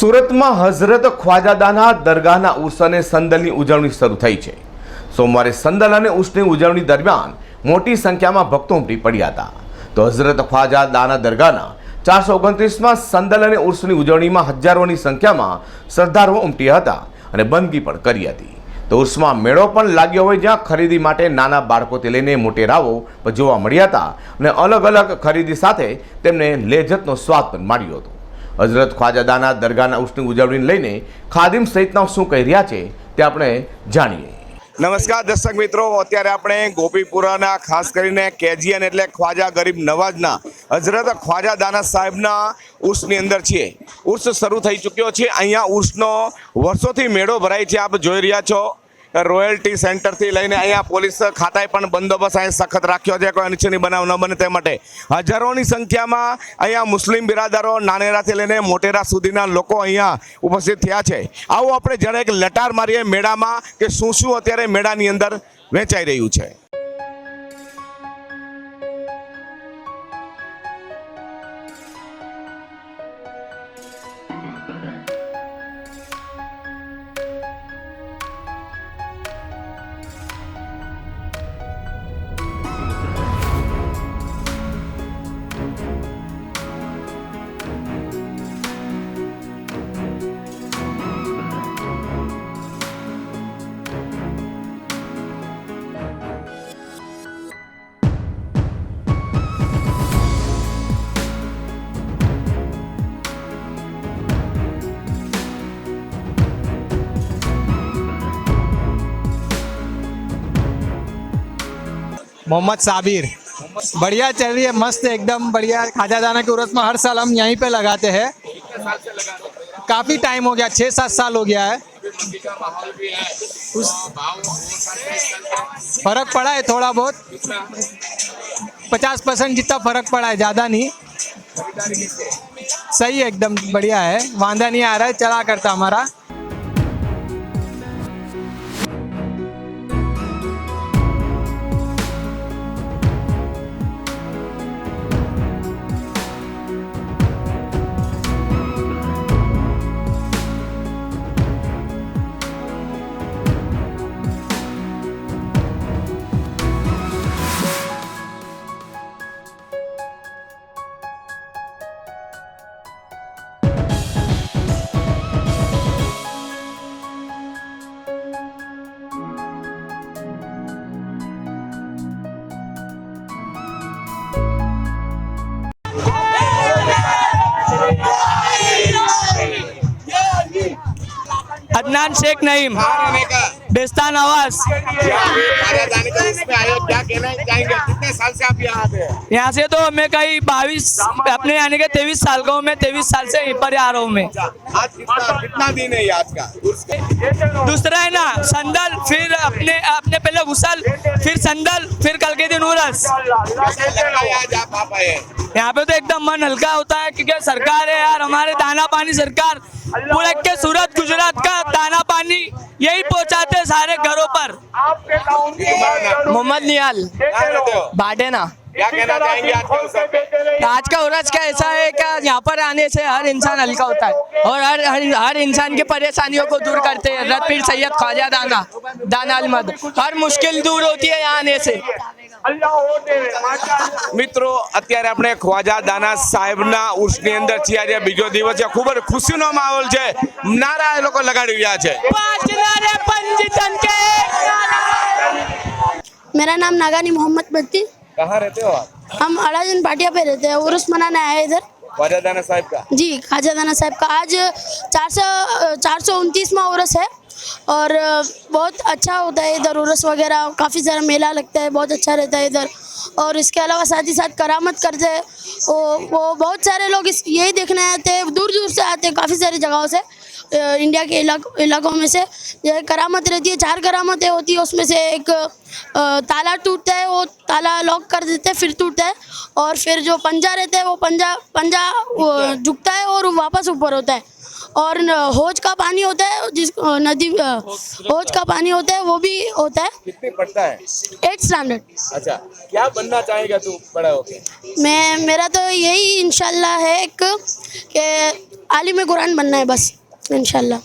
સુરતમાં હઝરત ખ્વાજાદાના દરગાહના ઉર્સ અને સંદલની ઉજવણી શરૂ થઈ છે. સોમવારે સંદલ અને ઉર્સની ઉજવણી દરમિયાન મોટી સંખ્યામાં ભક્તો ઉમટી પડ્યા હતા. તો હઝરત ખ્વાજાદાના દરગાહના ચારસો ઓગણત્રીસમાં સંદલ અને ઉર્સની ઉજવણીમાં હજારોની સંખ્યામાં શ્રદ્ધાળુઓ ઉમટ્યા હતા અને બંદગી પણ કરી હતી. તો ઉર્સમાં મેળો પણ લાગ્યો હોય જ્યાં ખરીદી માટે નાના બાળકોથી લઈને મોટેરાઓ જોવા મળ્યા હતા અને અલગ અલગ ખરીદી સાથે તેમને લેજતનો સ્વાદ પણ માણ્યો હતો. હઝરત ખ્વાજાદાના દરગાહના ઉર્સની ઉજવણીને લઈને ખાદિમ સહિતના શું કહી રહ્યા છે તે આપણે જાણીએ. નમસ્કાર દર્શક મિત્રો, અત્યારે આપણે ગોપીપુરાના, ખાસ કરીને કેજીએન એટલે ખ્વાજા ગરીબ નવાજના, હઝરત ખ્વાજા દાના સાહેબના ઉર્સની અંદર છીએ. ઉર્સ શરૂ થઈ ચૂક્યો છે. અહીંયા ઉર્સનો વર્ષોથી મેળો ભરાય છે, આપ જોઈ રહ્યા છો. રોયલ્ટી સેન્ટરથી લઈને અહીંયા પોલીસ ખાતાએ પણ બંદોબસ્ત અહીં સખત રાખ્યો છે. કોઈ અનિચ્છનીય બનાવ ન બને તે માટે. હજારોની સંખ્યામાં અહીંયા મુસ્લિમ બિરાદરો નાનેરાથી લઈને મોટેરા સુધીના લોકો અહીંયા ઉપસ્થિત થયા છે. આવું આપણે જ્યારે એક લટાર મારીએ મેળામાં કે શું શું અત્યારે મેળાની અંદર વેચાઈ રહ્યું છે. मोहम्मद साबिर। बढ़िया चल रही है, मस्त, एकदम बढ़िया। खाजा दाना के उर्स में हर साल हम यहीं पे लगाते हैं। काफ़ी टाइम हो गया छः सात साल हो गया है। उस फ़र्क पड़ा है थोड़ा बहुत। पचास परसेंट जितना फ़र्क पड़ा है, ज़्यादा नहीं। सही है, एकदम बढ़िया है। वादा नहीं आ रहा है, चला करता हमारा। અદનાન શેખ નઈમ बेस्तान आवाज़ कितने साल से आप यहाँ से तो मैं कहीं बाईस, अपने यानी कि तेईस साल का हूँ, मैं तेईस साल से पर आ रहा हूँ मैं आज कितना दिन है आज का दूसरा है ना, संदल, फिर अपने अपने पहले गुसल फिर संदल, फिर कल के दिन उरस? यहाँ पे तो एकदम मन हल्का होता है, क्योंकि सरकार है यार, हमारे दाना पानी सरकार, पूरे के सूरत गुजरात का दाना पानी यही पहुँचाते सारे घरों पर। मोहम्मद नियाल बाडेना क्या कहना चाहेंगे आज के उरज का ऐसा है क्या यहाँ पर आने से हर इंसान हल्का होता है और हर हर, हर इंसान की परेशानियों को दूर करते हैं। रत पीर सैयद ख्वाजा दाना दाना अहमद हर मुश्किल दूर होती है यहाँ आने से। મિત્રો અત્યારે આપણે ખ્વાજા દાના સાહેબના ઉર્સની અંદર છીએ આજે બીજો દિવસ છે ખૂબ જ ખુશીનો માહોલ છે નારા એ લોકો લગાડી રહ્યા છે पाँच नारे पंजीतन के मेरा नाम नागानी मोहम्मद बत्ती कहाँ रहते हो आप हम अड़ाजन पाटिया पे रहते हैं उर्स मनाने आए हैं इधर ख्वाजा दाना साहब का जी खाजा दाना साहब का आज चार सौ चार सौ उनतीसवा उर्स है और बहुत अच्छा होता है इधर उर्स वगैरह काफ़ी सारा मेला लगता है बहुत अच्छा रहता है इधर। और इसके अलावा साथ ही साथ करामत करते हैं। वो वो बहुत सारे लोग इस यही देखने आते हैं दूर दूर से आते हैं काफ़ी सारी जगहों से इंडिया के इलाक, इलाकों में से। ये करामत रहती है चार करामतें होती है उसमें से एक ताला टूटता है वो ताला लॉक कर देते हैं फिर टूटता है। और फिर जो पंजा रहता है वो पंजा पंजा झुकता है और वापस ऊपर होता है। और होज का पानी होता है जिस नदी होज का पानी होता है वो भी होता है। कितने पढ़ता है? एट स्टैंडर्ड अच्छा क्या बनना चाहेगा तू बड़ा होके? मैं मेरा तो यही इंशाल्लाह है एक कि आलिम कुरान बनना है बस इंशाल्लाह।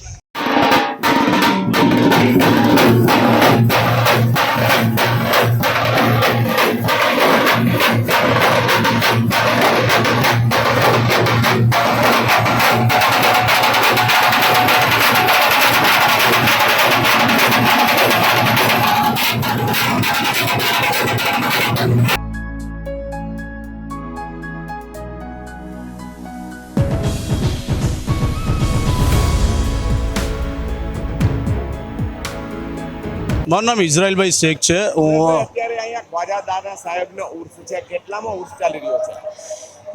મારું નામ ઇઝરાયલભાઈ શેખ છે. હું અત્યારે અહીંયા ખ્વાજા દાદા સાહેબનો ઉર્સ છે. કેટલામાં ઉર્સ ચાલી રહ્યો છે?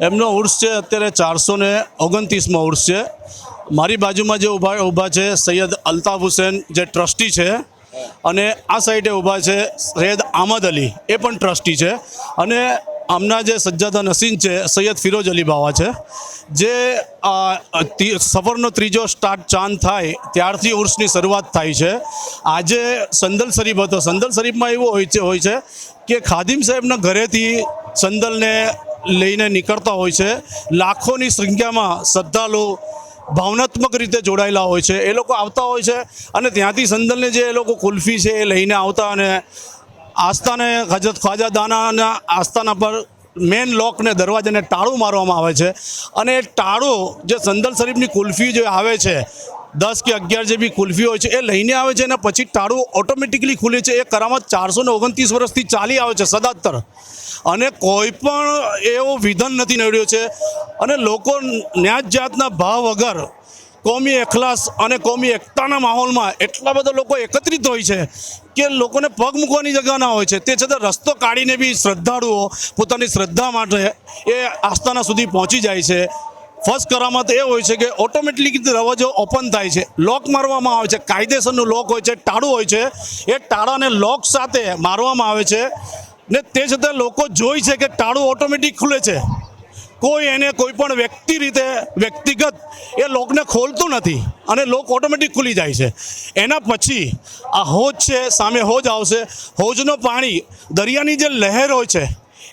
એમનો ઉર્સ છે અત્યારે ચારસો ને ઓગણત્રીસમાં ઉર્સ છે. મારી બાજુમાં જે ઊભા ઊભા છે સૈયદ અલ્તાફ હુસેન જે ટ્રસ્ટી છે અને આ સાઈડે ઊભા છે સૈયદ આમદ અલી. એ પણ ટ્રસ્ટી છે. અને આમના જે સજ્જાદા નસીન છે, સૈયદ ફિરોજ અલી બાવા છે, જે સફરનો ત્રીજો સ્ટાર્ટ ચાંદ થાય ત્યારથી ઉર્સની શરૂઆત થાય છે. આજે સંદલ શરીફ હતો. સંદલ શરીફમાં એવું હોય છે હોય છે કે ખાદિમ સાહેબના ઘરેથી સંદલને લઈને નીકળતા હોય છે. લાખોની સંખ્યામાં શ્રદ્ધાળુ ભાવનાત્મક રીતે જોડાયેલા હોય છે. એ લોકો આવતા હોય છે અને ત્યાંથી સંદલને જે એ લોકો કુલ્ફી છે એ લઈને આવતા અને આસ્થાને હજરત ખ્વાજા દાનાના આસ્થાના પર મેન લોકને દરવાજાને ટાળું મારવામાં આવે છે. અને એ ટાળું જે સંદલ શરીફની કુલ્ફી જે આવે છે, દસ કે અગિયાર જે બી કુલ્ફી હોય છે, એ લઈને આવે છે અને પછી ટાળું ઓટોમેટિકલી ખુલે છે. એ કરામત ચારસો ને ઓગણત્રીસ વર્ષથી ચાલી આવે છે સદાતર. અને કોઈ પણ એવો વિધન નથી નડ્યો છે. અને લોકો ન્યાત જાતના ભાવ વગર કોમી એખલાસ અને કોમી એકતાના માહોલમાં એટલા બધા લોકો એકત્રિત હોય છે કે લોકોને પગ મૂકવાની જગ્યા ના હોય છે. તે છતાં રસ્તો કાઢીને બી શ્રદ્ધાળુઓ પોતાની શ્રદ્ધા માટે એ આસ્થાના સુધી પહોંચી જાય છે. ફર્સ્ટ કરામત એ હોય છે કે ઓટોમેટિક દરવાજો ઓપન થાય છે. લોક મારવામાં આવે છે. કાયદેસરનું લોક હોય છે. ટાળું હોય છે. એ ટાળાને લોક સાથે મારવામાં આવે છે. ને તે છતાં લોકો જોઈ છે કે ટાળું ઓટોમેટિક ખુલે છે. કોઈ એને કોઈ પણ વ્યક્તિ રીતે, વ્યક્તિગત, એ લોકને ખોલતું નથી અને લોક ઓટોમેટિક ખુલી જાય છે. એના પછી આ હોજ છે, સામે હોજ આવશે. હોજનો પાણી, દરિયાની જે લહેર હોય છે,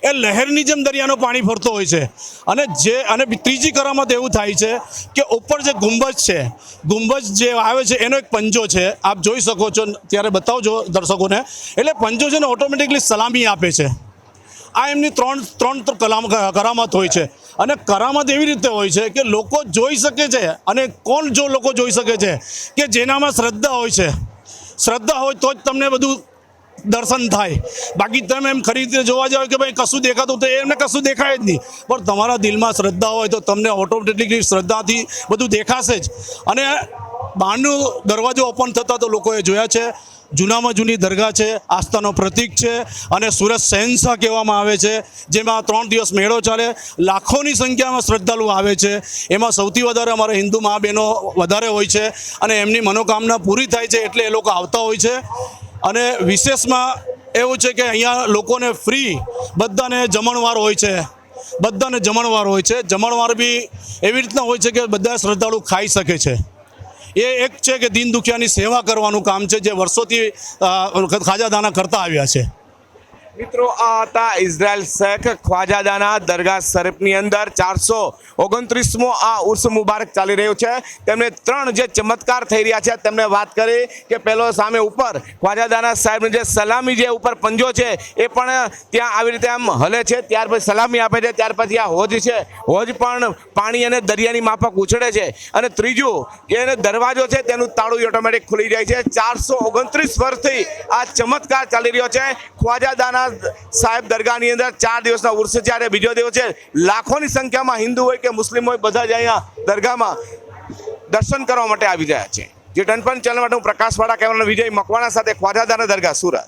એ લહેરની જેમ દરિયાનું પાણી ફરતો હોય છે. અને જે, અને ત્રીજી કરામત એવું થાય છે કે ઉપર જે ગુંબજ છે, ગુંબજ જે આવે છે, એનો એક પંજો છે. આપ જોઈ શકો છો, ત્યારે બતાવજો દર્શકોને. એટલે પંજો છે ને ઓટોમેટિકલી સલામી આપે છે. આ એમની ત્રણ ત્રણ કલામ કરામત હોય છે. અને કરામત એવી રીતે હોય છે કે લોકો જોઈ શકે છે અને કોણ જો લોકો જોઈ શકે છે કે જેનામાં શ્રદ્ધા હોય છે. શ્રદ્ધા હોય તો જ તમને બધું દર્શન થાય. બાકી તમે એમ ખરી રીતે જોવા જાવ કે ભાઈ કશું દેખાતું તો એમને કશું દેખાય જ નહીં. પણ તમારા દિલમાં શ્રદ્ધા હોય તો તમને ઓટોમેટિકલી શ્રદ્ધાથી બધું દેખાશે જ. અને બહારનું દરવાજો ઓપન થતા તો લોકોએ જોયા છે. જૂનામાં જૂની દરગાહ છે, આસ્થાનો પ્રતીક છે અને સુરત શહેનશાહ કહેવામાં આવે છે, જેમાં ત્રણ દિવસ મેળો ચાલે, લાખોની સંખ્યામાં શ્રદ્ધાળુ આવે છે. એમાં સૌથી વધારે અમારા હિન્દુ મા બહેનો વધારે હોય છે અને એમની મનોકામના પૂરી થાય છે એટલે એ લોકો આવતા હોય છે. અને વિશેષમાં એવું છે કે અહીંયા લોકોને ફ્રી બધાને જમણવાર હોય છે. બધાને જમણવાર હોય છે. જમણવાર બી એવી રીતના હોય છે કે બધા શ્રદ્ધાળુ ખાઈ શકે છે. એ એક છે કે દીન દુખિયાની સેવા કરવાનું કામ છે જે વર્ષોથી ખાજાદાના કરતા આવ્યા છે. મિત્રો, આ હતા ઇઝરાયલ શેખ ખ્વાજાદાના દરગાહ શરીફની અંદર. ચારસો ઓગણત્રીસમો આ ઉર્સ મુબારક ચાલી રહ્યો છે. તેમને ત્રણ જે ચમત્કાર થઈ રહ્યા છે, તેમને વાત કરી કે પહેલો સામે ઉપર ખ્વાજાદાના સાહેબની જે સલામી જે ઉપર પંજો છે, એ પણ ત્યાં આવી રીતે આમ હલે છે. ત્યાર પછી સલામી આપે છે, ત્યાર પછી આ હોજ છે. હોજ પણ પાણી અને દરિયાની માફક ઉછળે છે. અને ત્રીજું, એને દરવાજો છે, તેનું તાળું ઓટોમેટિક ખુલી જાય છે. ચારસો ઓગણત્રીસ વર્ષથી આ ચમત્કાર ચાલી રહ્યો છે. ખ્વાજાદાના સાહેબ દરગાહની અંદર ચાર દિવસના ઉર્સ છે. અને બીજો દિવસ છે, લાખોની સંખ્યામાં હિન્દુ હોય કે મુસ્લિમ હોય, બધા જ અહીંયા દરગાહમાં દર્શન કરવા માટે આવી રહ્યા છે. જે ટનપન ચેનલ માટે હું પ્રકાશવાળા કેમેરા વિજય મકવાણા સાથે ખ્વાજાદાના દરગાહ સુરત.